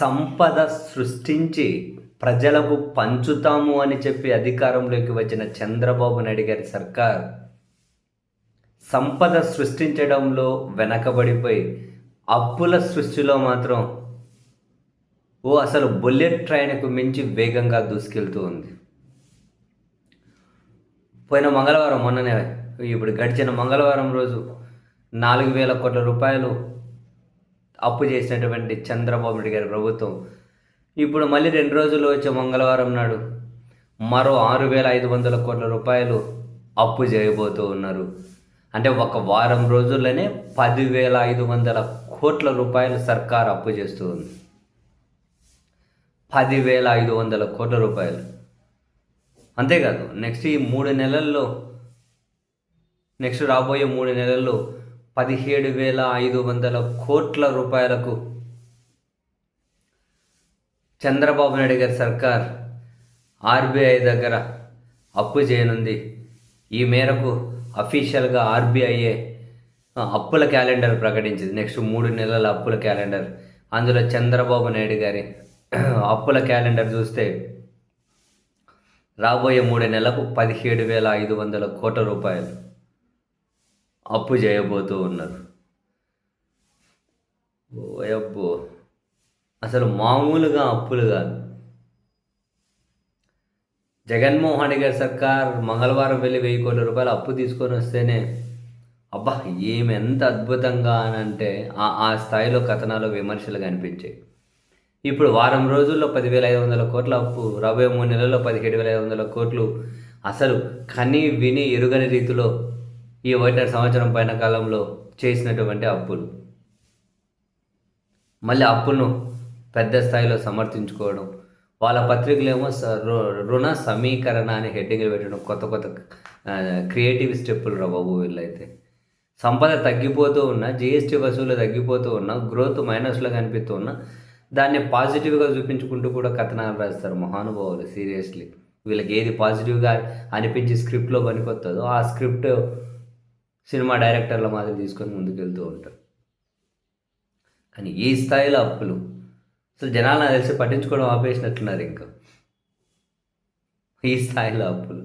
సంపద సృష్టించి ప్రజలకు పంచుతాము అని చెప్పి అధికారంలోకి వచ్చిన చంద్రబాబు నాయుడు గారి సర్కార్ సంపద సృష్టించడంలో వెనకబడిపోయి అప్పుల సృష్టిలో మాత్రం ఓ అసలు బుల్లెట్ ట్రైన్కు మించి వేగంగా దూసుకెళ్తూ ఉంది. పోయిన మంగళవారం మొన్ననే ఇప్పుడు గడిచిన మంగళవారం రోజు నాలుగు వేల కోట్ల రూపాయలు అప్పు చేసినటువంటి చంద్రబాబు నాయుడు గారి ప్రభుత్వం. ఇప్పుడు మళ్ళీ రెండు రోజులు వచ్చే మంగళవారం నాడు మరో ఆరు వేల ఐదు వందల కోట్ల రూపాయలు అప్పు చేయబోతూ ఉన్నారు. అంటే ఒక వారం రోజుల్లోనే పదివేల ఐదు వందల కోట్ల రూపాయలు సర్కార్ అప్పు చేస్తూ ఉంది. పదివేల ఐదు వందల కోట్ల రూపాయలు. అంతేకాదు నెక్స్ట్ ఈ మూడు నెలల్లో నెక్స్ట్ రాబోయే మూడు నెలల్లో పదిహేడు వేల ఐదు వందల కోట్ల రూపాయలకు చంద్రబాబు నాయుడు గారి సర్కార్ ఆర్బీఐ దగ్గర అప్పు చేయనుంది. ఈ మేరకు అఫీషియల్గా ఆర్బీఐఏ అప్పుల క్యాలెండర్ ప్రకటించింది. నెక్స్ట్ మూడు నెలల అప్పుల క్యాలెండర్. అందులో చంద్రబాబు నాయుడు గారి అప్పుల క్యాలెండర్ చూస్తే రాబోయే మూడు నెలలకు పదిహేడు వేల ఐదు వందల కోట్ల రూపాయలు. అప్పు చేయబోతూ ఉన్నారు. ఓయబ్బో అసలు మామూలుగా అప్పులు కాదు. జగన్మోహన్ రెడ్డి గారి సర్కార్ మంగళవారం వెళ్ళి వెయ్యి కోట్ల రూపాయలు అప్పు తీసుకొని వస్తేనే అబ్బా ఏమి ఎంత అద్భుతంగా అని అంటే ఆ ఆ స్థాయిలో కథనాలు విమర్శలు కనిపించాయి. ఇప్పుడు వారం రోజుల్లో పదివేల ఐదు వందల కోట్ల అప్పు రాబోయే మూడు నెలల్లో పదిహేడు వేల ఐదు వందల కోట్లు. అసలు కని విని ఎరుగని రీతిలో ఈ ఒకటిన్నర సంవత్సరం పైన కాలంలో చేసినటువంటి అప్పులు. మళ్ళీ అప్పును పెద్ద స్థాయిలో సమర్థించుకోవడం. వాళ్ళ పత్రికలేమో స- రు- రుణ సమీకరణ అని హెడ్డింగ్లు పెట్టడం. కొత్త కొత్త క్రియేటివ్ స్టెప్పులు రా బాబు వీళ్ళైతే. సంపద తగ్గిపోతూ ఉన్నా జిఎస్టీ వసూలు తగ్గిపోతూ ఉన్నా గ్రోత్ మైనస్లో కనిపిస్తూ ఉన్నా దాన్ని పాజిటివ్గా చూపించుకుంటూ కూడా కథనాలు రాస్తారు మహానుభావులు సీరియస్లీ. వీళ్ళకి ఏది పాజిటివ్గా అనిపించి స్క్రిప్ట్లో పనికొస్తుందో ఆ స్క్రిప్ట్ సినిమా డైరెక్టర్ల మాదిరి తీసుకొని ముందుకెళ్తూ ఉంటారు కానీ ఈ స్థాయిలో అప్పులు అసలు జనాలు తెలిసి పట్టించుకోవడం ఆపేసినట్లున్నారు ఇంకా. ఈ స్థాయిలో అప్పులు.